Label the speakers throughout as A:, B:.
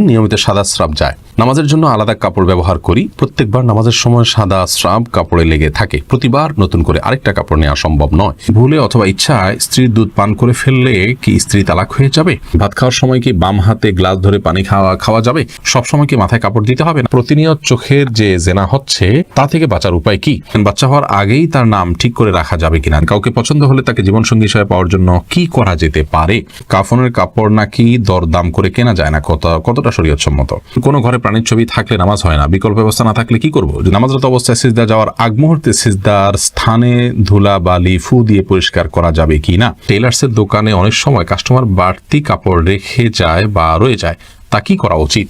A: নিয়মিত সাদা স্রাব যায়। নামাজের জন্য আলাদা কাপড় ব্যবহার করি। প্রত্যেকবার নামাজের সময় সাদা স্রাব কাপড়ে লেগে থাকে। প্রতিবার নতুন করে আরেকটা কাপড় নেওয়া সম্ভব নয়। ভুলে অথবা ইচ্ছায় স্ত্রীর দুধ পান করে ফেললে কি স্ত্রী তালাক হয়ে যাবে? ভাত খাওয়ার সময় কি বাম হাতে গ্লাস ধরে পানি খাওয়া খাওয়া যাবে? সব সময় কি মাথায় কাপড় দিতে হবে? প্রতিনিয়ত চোখের যে জেনা হচ্ছে, তা থেকে বাঁচার উপায় কি? বাচ্চা হওয়ার আগেই তার নাম ঠিক করে রাখা যাবে কিনা? কাউকে পছন্দ হলে তাকে জীবনসঙ্গী হিসেবে পাওয়ার জন্য কি করা যেতে পারে? কাফনের কাপড় নাকি দরদাম করে কেনা যায় না? কত কত কতটা শরীয়তসম্মত? কোনো ঘরে প্রাণীর ছবি থাকলে নামাজ হয় না, বিকল্প ব্যবস্থা না থাকলে কি করব? যে নামাজরত অবস্থায় সিজদা যাওয়ার আগ মুহূর্তে সিজদার স্থানে ধুলা, বালি, ফু দিয়ে পরিষ্কার করা যাবে কি না? টেলার্সের দোকানে অনেক সময় কাস্টমার বাড়তি কাপড় রেখে যায় বা রয়ে যায়, তা কি করা উচিত?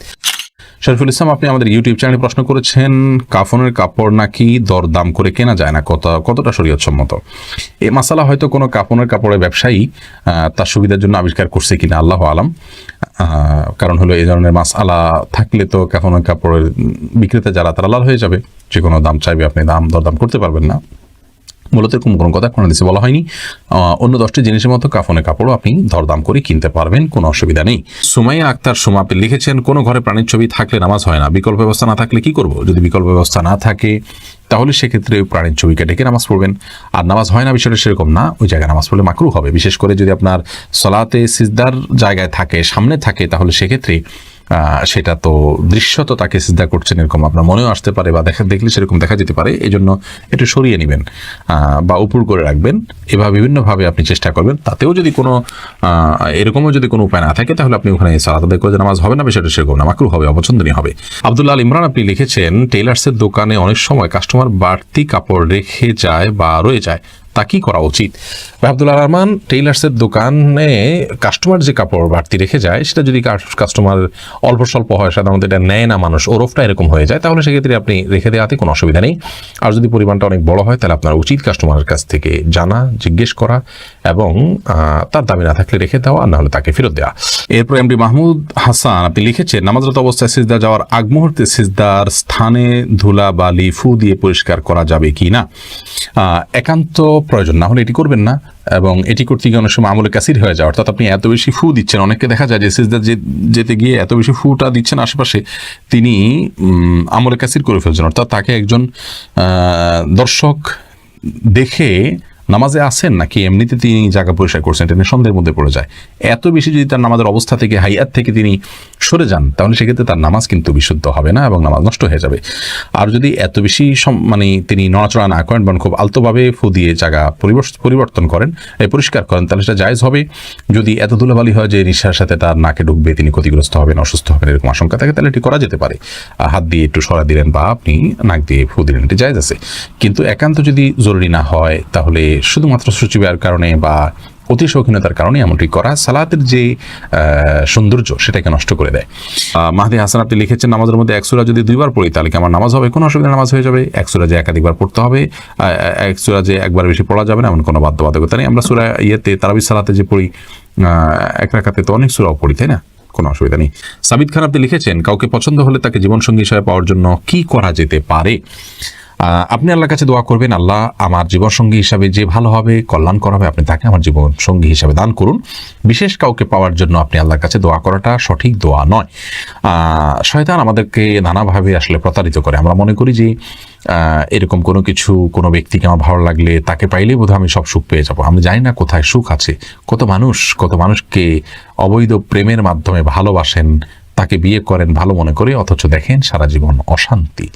A: শরীফুল ইসলাম, আপনি আমাদের ইউটিউব চ্যানেলে প্রশ্ন করেছেন, কাফনের কাপড় নাকি দরদাম করে কেনা যায় না? কত, কতটা শরীয়তসম্মত? এই মাসালা হয়তো কোনো কাপনের কাপড়ের ব্যবসায়ী তার সুবিধার জন্য আবিষ্কার করছে কিনা, আল্লাহ আলাম। কারণ হলো এই ধরনের মাসালা থাকলে তো কাফনের কাপড়ের বিক্রেতা যারা, তারা লাল হয়ে যাবে। যে কোনো দাম চাইবে, আপনি দাম দরদাম করতে পারবেন না। মূলত এরকম কোনো কথা কোনো দেশে বলা হয়নি। অন্য দশটি জিনিসের মতো কাফনে কাপড়ও আপনি দরদাম করে কিনতে পারবেন, কোনো অসুবিধা নেই। সুমাইয়া আক্তার সুমা আপনি লিখেছেন, কোনো ঘরে প্রাণীর ছবি থাকলে নামাজ হয় না, বিকল্প ব্যবস্থা না থাকলে কি করব? যদি বিকল্প ব্যবস্থা না থাকে, তাহলে সেক্ষেত্রে ওই প্রাণীর ছবিকে ডেকে নামাজ পড়বেন? আর নামাজ হয় না বিষয়টা সেরকম না, ওই জায়গায় নামাজ পড়লে মাকরু হবে। বিশেষ করে যদি আপনার সলাতে সিজদার জায়গায় থাকে, সামনে থাকে, তাহলে সেক্ষেত্রে সেটা তো দৃশ্যত তাকে সিদ্ধা করছেন এরকম আপনার মনেও আসতে পারে বা দেখা দেখলে সেরকম দেখা যেতে পারে এই জন্য একটু সরিয়ে নেবেন বা উপর করে রাখবেন, এভাবে বিভিন্নভাবে আপনি চেষ্টা করবেন, তাতেও যদি কোনো এরকমও যদি কোনো উপায় না থাকে, তাহলে আপনি ওখানে সালাত আদায় করে নামাজ হবে না, বিষয়টা সেরকম না মাকরু হবে, অপছন্দনীয় হবে। আব্দুল্লাহ আল ইমরান আপনি লিখেছেন টেলার্সের দোকানে অনেক সময় কাস্টমার বাড়তি কাপড় রেখে যায় বা রয়ে যায় তা কি করা উচিত? আব্দুল্লাহ রহমান টেইলার্সের দোকানে কাস্টমার যে কাপড় বাড়তি রেখে যায়, সেটা যদি কাস্টমার অল্প স্বল্প হয়, সাধারণত এটা নেয় না মানুষ, ওরফটা এরকম হয়ে যায়, তাহলে সেক্ষেত্রে আপনি রেখে দেওয়াতে কোনো অসুবিধা নেই। আর যদি পরিমাণটা অনেক বড় হয়, তাহলে আপনার উচিত কাস্টমারের কাছ থেকে জানা, জিজ্ঞেস করা এবং তার দাবি না থাকলে রেখে দেওয়া, আর না হলে তাকে ফেরত দেওয়া। এরপর এমডি মাহমুদ হাসান, আপনি লিখেছেন, নামাজরত অবস্থায় সিজদা যাওয়ার আগ মুহূর্তে সিজদার স্থানে ধুলা বালি ফু দিয়ে পরিষ্কার করা যাবে কি না একান্ত প্রয়োজন, না হলে এটি করবেন না। এবং এটি করতে গিয়ে অনেক সময় আমলে ক্যাসির হয়ে যায়, অর্থাৎ আপনি এত বেশি ফু দিচ্ছেন। অনেককে দেখা যায় যে সিজদা যেতে গিয়ে এত বেশি ফুটা দিচ্ছেন আশেপাশে, তিনি আমলে ক্যাসির করে ফেলছেন। অর্থাৎ তাকে একজন দর্শক দেখে নামাজে আসেন নাকি এমনিতে তিনি জায়গা পরিষ্কার করছেন, এটা সন্দেহের মধ্যে পড়ে যায়। এত বেশি যদি তার নামাজের অবস্থা থেকে, হাইয়াত থেকে তিনি সরে যান, তাহলে সেক্ষেত্রে তার নামাজ কিন্তু বিশুদ্ধ হবে না এবং নামাজ নষ্ট হয়ে যাবে। আর যদি এত বেশি মানে তিনি নড়াচড়া না করেন বরং খুব আলতোভাবে ফু দিয়ে জায়গা পরিবর্ত- পরিবর্তন করেন পরিষ্কার করেন, তাহলে সেটা জায়েজ হবে। যদি এত ধুলাবালি হয় যে নিঃশ্বাসের সাথে তার নাকে ঢুকবে, তিনি ক্ষতিগ্রস্ত হবেন, অসুস্থ হবেন, এরকম আশঙ্কা থাকে, তাহলে এটি করা যেতে পারে। হাত দিয়ে একটু সরা দিলেন বা আপনি নাক দিয়ে ফু দিলেন, এটি জায়জ আছে। কিন্তু একান্ত যদি জরুরি না হয়, তাহলে শুধুমাত্র সচিবের কারণে বা অতি শৌখিনতার কারণে এমনটি করা, সালাতের যে সৌন্দর্য সেটাকে নষ্ট করে দেয়। মাহদি হাসান আপনি লিখেছেন, নামাজের মধ্যে একসুরা যদি দুইবার পড়ি, তাহলে কি আমার নামাজ হবে? কোনো অসুবিধা, নামাজ হয়ে যাবে। একসুরা যে একাধিকবার পড়তে হবে একসুরা যে একবার বেশি পড়া যাবে না, এমন কোনো বাধ্যবাধকতা নেই। আমরা সুরা ইয়েতে, তারাবি সালাতে যে পড়ি এক রাখাতে তো অনেক সুরাও পড়ি, তাই না? কোনো অসুবিধা নেই। সাবিদ খান আপনি লিখেছেন, কাউকে পছন্দ হলে তাকে জীবনসঙ্গী হিসাবে পাওয়ার জন্য কি করা যেতে পারে? আপনি আল্লাহর কাছে দোয়া করবেন, আল্লাহ আমার জীবনসঙ্গী হিসাবে যে ভালো হবে কল্যাণ করা হবে, আপনি তাকে আমার জীবন সঙ্গী হিসাবে দান করুন। বিশেষ কাউকে পাওয়ার জন্য আপনি আল্লাহর কাছে দোয়া করাটা সঠিক দোয়া নয়। শয়তান আমাদেরকে নানাভাবে আসলে প্রতারিত করে। আমরা মনে করি যে এরকম কোনো কিছু, কোনো ব্যক্তিকে আমার ভালো লাগলে তাকে পাইলেই বোধহয় আমি সব সুখ পেয়ে যাব। আমি জানি না কোথায় সুখ আছে। কত মানুষ, কত মানুষকে অবৈধ প্রেমের মাধ্যমে ভালোবাসেন তাকে বিয়ে করেন ভালো মনে করে, অথচ দেখেন সারা জীবন অশান্তি।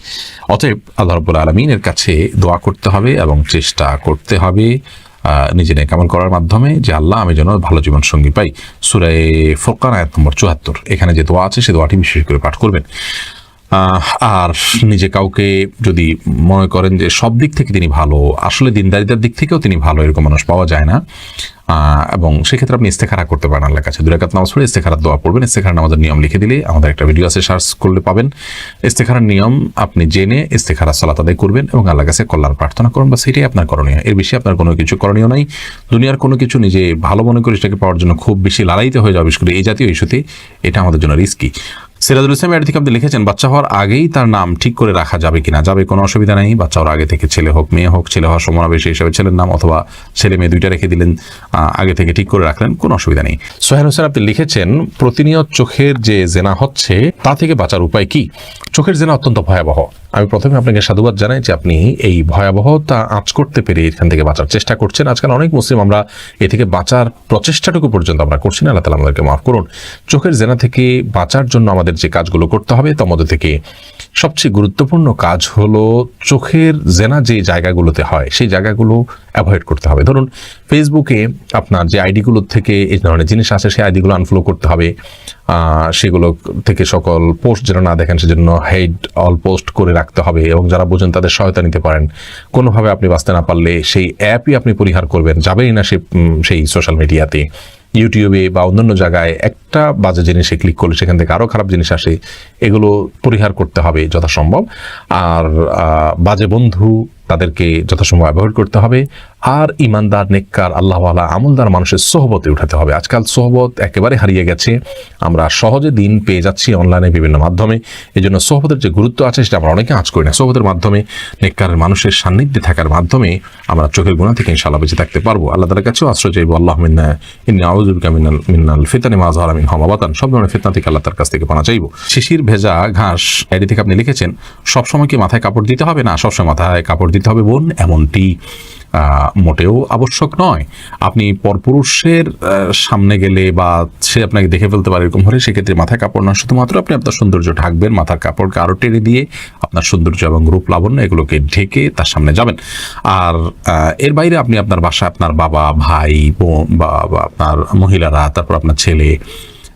A: অতএব আল্লাহ রব্বুল আলমিনের কাছে দোয়া করতে হবে এবং চেষ্টা করতে হবে নিজে নেকামল করার মাধ্যমে যে আল্লাহ আমি যেন ভালো জীবন সঙ্গী পাই। সুরায় ফোরকান আয়াত নম্বর চুয়াত্তর। এখানে যে দোয়া আছে, সে দোয়াটি বিশেষ করে পাঠ করবেন। আর নিজে কাউকে যদি মনে করেন যে সব দিক থেকে তিনি ভালো, আসলে দিনদারিতার দিক থেকেও তিনি ভালো, এরকম মানুষ পাওয়া যায় না। এবং সেক্ষেত্রে আপনি ইস্তেখারা করতে পারেন আল্লাহর কাছে। দুরাকাত নামাজ পড়ে ইস্তেখারার দোয়া পড়বেন ইস্তেখারা নামাজের নিয়ম লিখে দিলে আমাদের একটা ভিডিও আছে, সার্চ করলে পাবেন। ইস্তেখারার নিয়ম আপনি জেনে ইস্তেখারা সালাত আদায় করবেন এবং আল্লাহর কাছে কল্যাণ প্রার্থনা করুন বা সেটাই আপনার করণীয়। এর বেশি আপনার কোনো কিছু করণীয় নাই। দুনিয়ার কোনো কিছু নিজে ভালো মনে করে সেটাকে পাওয়ার জন্য খুব বেশি লড়াইতে হয়ে যাবে, বিশেষ করে এই জাতীয় ইস্যুতে। এটা আমাদের জন্য রিস্কি সিরাজুল ইসলাম এর থেকে আপনি লিখেছেন, বাচ্চা হওয়ার আগেই তার নাম ঠিক করে রাখা যাবে কিনা, যাবে কোনো অসুবিধা নেই, বাচ্চা হওয়ার আগে থেকে ছেলে হোক, মেয়ে হোক, ছেলে হওয়ার সমাবেশী হিসেবে ছেলের নাম অথবা ছেলে মেয়ে দুইটা রেখে দিলেন আগে থেকে ঠিক করে রাখলেন, কোনো অসুবিধা নেই। সোহেল হোসেন, আপনি লিখেছেন, প্রতিনিয়ত চোখের যে জেনা হচ্ছে, তা থেকে বাঁচার উপায় কি? চোখের জেনা অত্যন্ত ভয়াবহ। আমি প্রথমে আপনাকে সাধুবাদ জানাই যে আপনি এই ভয়াবহতা আঁচ করতে পেরে এখান থেকে বাঁচার চেষ্টা করছেন। আজকাল অনেক মুসলিম আমরা এ থেকে বাঁচার প্রচেষ্টাটুকু পর্যন্ত আমরা করছি না। আল্লাহ তালা আমাদেরকে মাফ করুন। চোখের জেনা থেকে বাঁচার জন্য আমাদের যে কাজগুলো করতে হবে তার মধ্যে থেকে সবচেয়ে গুরুত্বপূর্ণ কাজ হলো চোখের জেনা যে জায়গাগুলোতে হয়, সেই জায়গাগুলো অ্যাভয়েড করতে হবে। ধরুন ফেসবুকে আপনার যে আইডিগুলোর থেকে এই ধরনের জিনিস আসে, সেই আইডিগুলো আনফলো করতে হবে। সেগুলো থেকে সকল পোস্ট যেন না দেখেন, সেজন্য হেড অল পোস্ট করে রাখতে হবে এবং যারা বোঝেন তাদের সহায়তা নিতে পারেন। কোনোভাবে আপনি বাঁচতে না পারলে সেই অ্যাপই আপনি পরিহার করবেন, যাবেই না সে সেই সোশ্যাল মিডিয়াতে ইউটিউবে বা অন্যান্য জায়গায় একটা বাজে জিনিসে ক্লিক করলে সেখান থেকে আরও খারাপ জিনিস আসে, এগুলো পরিহার করতে হবে যথাসম্ভব। আর বাজে বন্ধু তাদেরকে যথাসম্ভব অ্যাভয়েড করতে হবে। আর ইমানদার, নেককার, আল্লাহওয়ালা, আমলদার মানুষের সোহবতে উঠাতে হবে। আজকাল সোহবত একেবারে হারিয়ে গেছে। আমরা সহজে দিন পেয়ে যাচ্ছি অনলাইনে বিভিন্ন মাধ্যমে। এই জন্য সোহবতের যে গুরুত্ব আছে, সেটা আমরা অনেকে আজ করি না। সোহবতের মাধ্যমে, নেককারের মানুষের সান্নিধ্যে থাকার মাধ্যমে আমরা চোখের গুণা থেকে ইনশাল্লাহ বেঁচে থাকতে পারব। আল্লাহ তালার কাছেও আশ্রয় চাইব। আল্লাহ মিনাল মিনাল ফিতানি মাজহার আমিন হমাবাতান সব ধরনের ফিতনা থেকে আল্লাহ তার কাছ থেকে পানা চাইব। শিশির, ভেজা, ঘাস এডি থেকে আপনি লিখেছেন, সবসময় কি মাথায় কাপড় দিতে হবে? না, সবসময় মাথায় কাপড় দিতে হবে। বোন, এমনটি। মোটেও আবশ্যক নয়। আপনি পরপুরুষের সামনে গেলে বা সে আপনাকে দেখে ফেলতে পারে এরকম হলে সেক্ষেত্রে মাথায় কাপড় না শুধুমাত্র আপনি আপনার সৌন্দর্য ঢাকবেন, মাথার কাপড়কে আরও টেনে দিয়ে আপনার সৌন্দর্য এবং রূপ লাবণ্য এগুলোকে ঢেকে তার সামনে যাবেন। আর এর বাইরে আপনি আপনার বাসায় আপনার বাবা, ভাই, বোন বা আপনার মহিলারা, তারপর আপনার ছেলে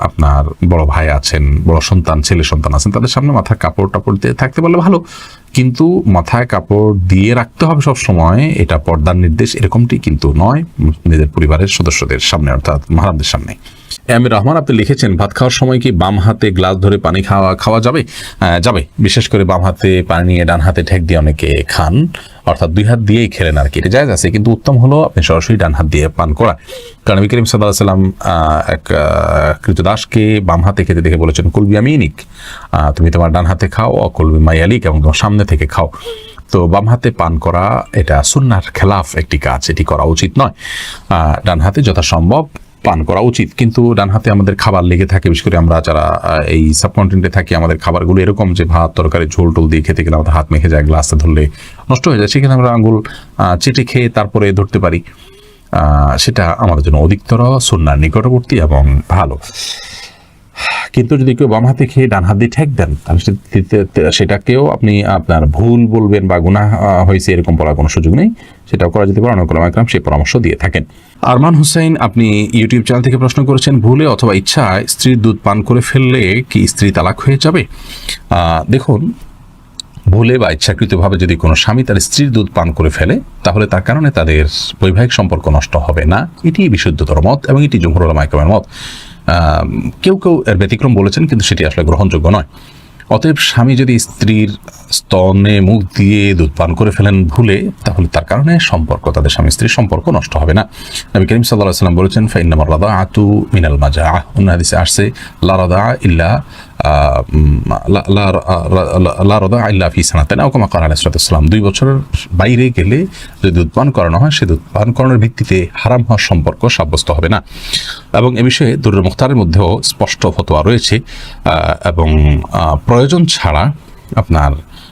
A: আপনার বড় ভাই আছেন, বড় সন্তান, ছেলে সন্তান আছেন, তাদের সামনে মাথায় কাপড় টাপড় দিয়ে থাকতে পারলে ভালো। কিন্তু মাথায় কাপড় দিয়ে রাখতে হবে সব সময় এটা পর্দার নির্দেশ, এরকমটি কিন্তু নয় নিজের পরিবারের সদস্যদের সামনে, অর্থাৎ মাহারামদের সামনে। আমির রহমান, আপনি লিখেছেন, ভাত খাওয়ার সময় কি বাম হাতে গ্লাস ধরে পানি খাওয়া খাওয়া যাবে? যাবে। বিশেষ করে বাম হাতে পানি নিয়ে ডান হাতে ঠেক দিয়ে অনেকে খান। অর্থাৎ দুই হাত দিয়েই খেলেন আর কি। এটা জায়গা আছে, কিন্তু উত্তম হলো আপনি সরাসরি ডান হাত দিয়ে পান করা। কারণ করিম সাল্লাহ সাল্লাম এক কৃতদাসকে বাম হাতে খেতে দেখে বলেছেন কুলবি আমিনিক। তুমি তোমার ডান হাতে খাও অকুলবি মাইয়ালিক, এবং তোমার সামনে থেকে খাও। তো বাম হাতে পান করা, এটা সুন্নার খেলাফ একটি কাজ, এটি করা উচিত নয়। ডান হাতে যথাসম্ভব পান করা উচিত। কিন্তু ডান হাতে আমাদের খাবার লেগে থাকে, বিশেষ করে আমরা যারা এই সাবকন্টিনেন্টে থাকি, আমাদের খাবারগুলো এরকম যে ভাত, তরকারি, ঝোল টোল দিয়ে খেতে গেলে আমাদের হাত মেখে যায় গ্লাসে ধরলে নষ্ট হয়ে যায়। সেখানে আমরা আঙুল চেটে খেয়ে তারপরে ধরতে পারি। সেটা আমাদের জন্য অধিকতর সন্ন্যার নিকটবর্তী এবং ভালো। কিন্তু যদি কেউ বাম হাতে খেয়ে ডান হাত দিয়ে ঠেক দেন তাহলে সেটাকেও আপনি আপনার ভুল বলবেন বা আহ, হয়েছে এরকম বলার কোনো সুযোগ নেই। সেটাও করা যেতে পারে। অনেক একরাম সেই পরামর্শ দিয়ে থাকেন। আরমান হুসাইন আপনি ইউটিউব চ্যানেল থেকে প্রশ্ন করেছেন ভুলে অথবা ইচ্ছায় স্ত্রীর দুধ পান করে ফেললে কি স্ত্রী তালাক হয়ে যাবে? দেখুন ভুলে বা ইচ্ছাকৃতভাবে যদি কোনো স্বামী তার স্ত্রীর দুধ পান করে ফেলে তাহলে তার কারণে তাদের বৈবাহিক সম্পর্ক নষ্ট হবে না। এটি বিশুদ্ধতর মত এবং এটি জমহুর মাইকমের মত। কেউ কেউ এর ব্যতিক্রম বলেছেন, কিন্তু সেটি আসলে গ্রহণযোগ্য নয়। অতএব স্বামী যদি স্ত্রীর স্তনে মুখ দিয়ে দুধ পান করে ফেলেন ভুলে, তাহলে তার কারণে সম্পর্ক, তাদের স্বামী স্ত্রীর সম্পর্ক নষ্ট হবে না। নবী করিম সাল্লাহ সাল্লাম বলেছেন ফাইনামার রাদা আতু মিনাল মাজা। অন্য হাদিসে আসছে লারাদা ইল্লা আল্লাহ ফি সানাতেন ওকমা কার আলাইসালাম দুই বছরের বাইরে গেলে যদি দুধ পান করানো হয়, সে দুধ পান করানোর ভিত্তিতে হারাম হওয়ার সম্পর্ক সাব্যস্ত হবে না। এবং এ বিষয়ে দুর্র মুখতারের মধ্যেও স্পষ্ট ফতোয়া রয়েছে এবং প্রয়োজন ছাড়া আপনার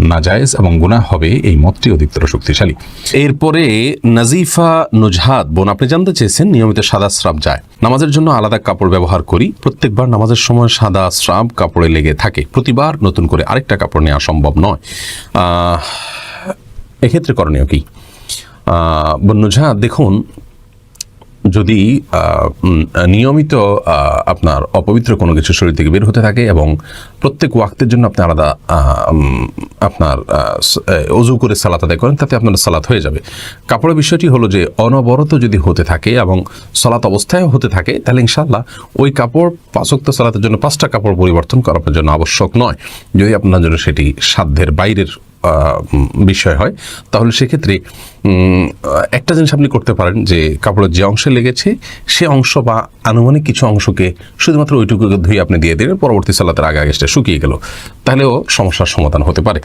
A: নাজায়েজ এবং গুনাহ হবে এই মতটি অধিকতর শক্তিশালী। এরপরে নাজিফা নুজহাদ বোন আপনি জানতে চেয়েছেন নিয়মিত সাদা স্রাব যায়। নামাজের জন্য আলাদা কাপড় ব্যবহার করি প্রত্যেকবার নামাজের সময় সাদা স্রাব কাপড়ে লেগে থাকে। প্রতিবার নতুন করে আরেকটা কাপড় নেওয়া সম্ভব নয়। এক্ষেত্রে করণীয় কি? আহ, বোন দেখুন যদি নিয়মিত আপনার অপবিত্র কোনো কিছু শরীর থেকে বের হতে থাকে এবং প্রত্যেক ওয়াক্তের জন্য আপনি আলাদা আপনার অজু করে সালাত আদায় করেন, তাতে আপনার সালাত হয়ে যাবে। কাপড়ের বিষয়টি হলো যে, অনবরত যদি হতে থাকে এবং সালাত অবস্থায় হতে থাকে, তাহলে ইনশাল্লাহ ওই কাপড় পাঁচক্ত সালাতের জন্য পাঁচটা কাপড় পরিবর্তন করা আপনার জন্য আবশ্যক নয়। যদি আপনার জন্য সেটি সাধ্যের বাইরের বিষয় হয়, তাহলে সেক্ষেত্রে একটা জিনিস আপনি করতে পারেন যে, কাপড়ের যে অংশে লেগেছে, সে অংশ বা আনুমানিক কিছু অংশকে শুধুমাত্র ওইটুকু ধুয়ে আপনি দিয়ে দিলেন, পরবর্তী সালাতের আগে আগে সেটা শুকিয়ে গেল। তাহলেও সমস্যার সমাধান হতে পারে।